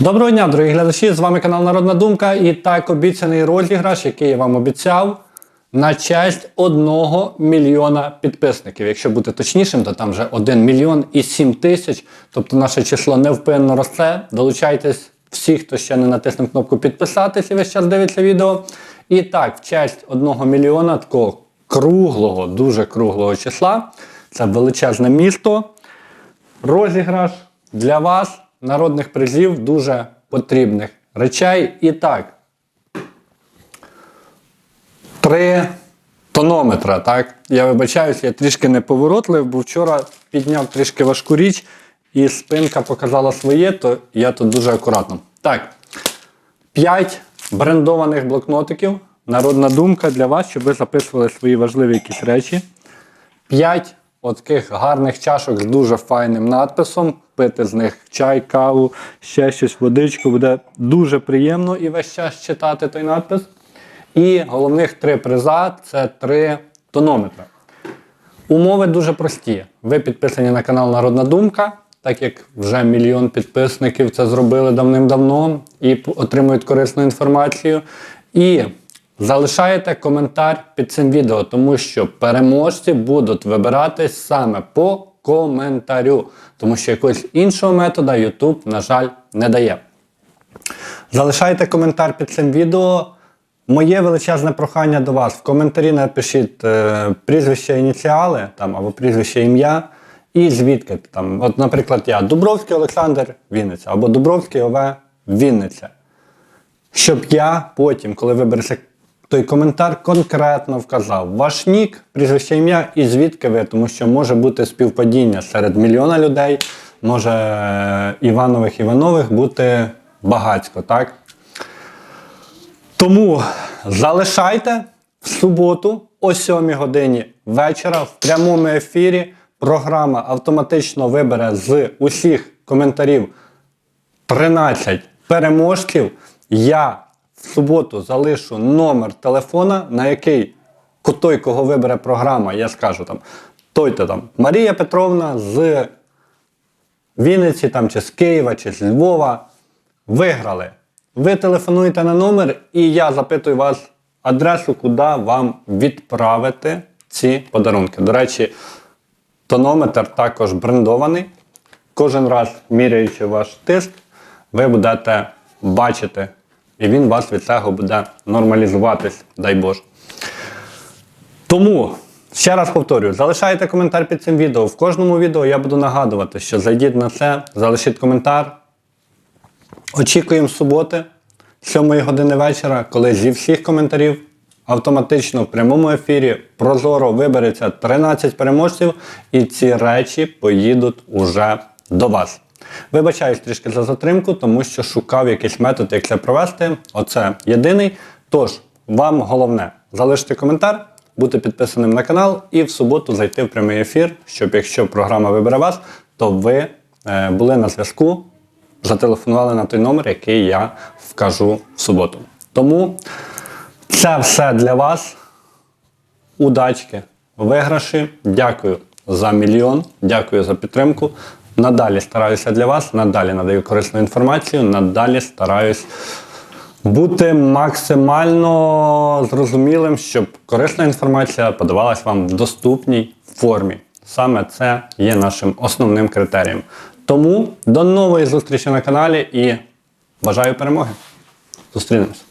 Доброго дня, дорогі глядачі! З вами канал Народна Думка і так обіцяний розіграш, який я вам обіцяв, на честь одного мільйона підписників. Якщо бути точнішим, то там вже 1 мільйон і 7 тисяч. Тобто наше число невпинно росте. Долучайтесь всі, хто ще не натиснув кнопку підписатись і весь час дивиться відео. І так, в честь одного мільйона такого круглого, дуже круглого числа. Це величезне місто розіграш для вас народних призів дуже потрібних речей. І так. Три тонометра. Так? Я вибачаюсь, я трішки неповоротлив, бо вчора підняв трішки важку річ, і спинка показала своє, то я тут дуже акуратно. Так. П'ять брендованих блокнотиків. Народна думка для вас, щоб ви записували свої важливі якісь речі. П'ять от таких гарних чашок з дуже файним надписом. Пити з них чай, каву, ще щось, водичку. Буде дуже приємно і весь час читати той надпис. І головних три приза це три тонометри. Умови дуже прості. Ви підписані на канал Народна Думка, так як вже мільйон підписників це зробили давним-давно і отримують корисну інформацію. І залишаєте коментар під цим відео, тому що переможці будуть вибиратись саме по коментарю, тому що якогось іншого метода YouTube, на жаль, не дає. Залишайте коментар під цим відео. Моє величезне прохання до вас. В коментарі напишіть е, прізвище ініціали там, або прізвище ім'я. І звідки там. От, наприклад, я Дубровський Олександр Вінниця або Дубровський ОВ Вінниця. Щоб я потім, коли вибереться той коментар, конкретно вказав ваш нік, прізвище ім'я і звідки ви, тому що може бути співпадіння серед мільйона людей, може е, Іванових Іванових бути багатько, так? Тому залишайте в суботу о 7 годині вечора в прямому ефірі. Програма автоматично вибере з усіх коментарів 13 переможців. Я в суботу залишу номер телефона, на який той, кого вибере програма, я скажу там, той-то там Марія Петровна з Вінниці там, чи з Києва, чи з Львова виграли. Ви телефонуєте на номер, і я запитую вас адресу, куди вам відправити ці подарунки. До речі, тонометр також брендований. Кожен раз, міряючи ваш тиск, ви будете бачити, і він вас від цього буде нормалізуватись, дай Боже. Тому, ще раз повторюю, залишайте коментар під цим відео. В кожному відео я буду нагадувати, що зайдіть на це, залишіть коментар. Очікуємо суботи, 7 години вечора, коли зі всіх коментарів автоматично в прямому ефірі прозоро вибереться 13 переможців, і ці речі поїдуть уже до вас. Вибачаюсь трішки за затримку, тому що шукав якийсь метод, як це провести. Оце єдиний. Тож, вам головне залишити коментар, бути підписаним на канал і в суботу зайти в прямий ефір, щоб якщо програма вибере вас, то ви е, були на зв'язку зателефонували на той номер, який я вкажу в суботу. Тому це все для вас. Удачки, виграші. Дякую за мільйон, дякую за підтримку. Надалі стараюся для вас, надалі надаю корисну інформацію, надалі стараюсь бути максимально зрозумілим, щоб корисна інформація подавалась вам в доступній формі. Саме це є нашим основним критерієм. Тому до нової зустрічі на каналі і бажаю перемоги. Зустрінемось.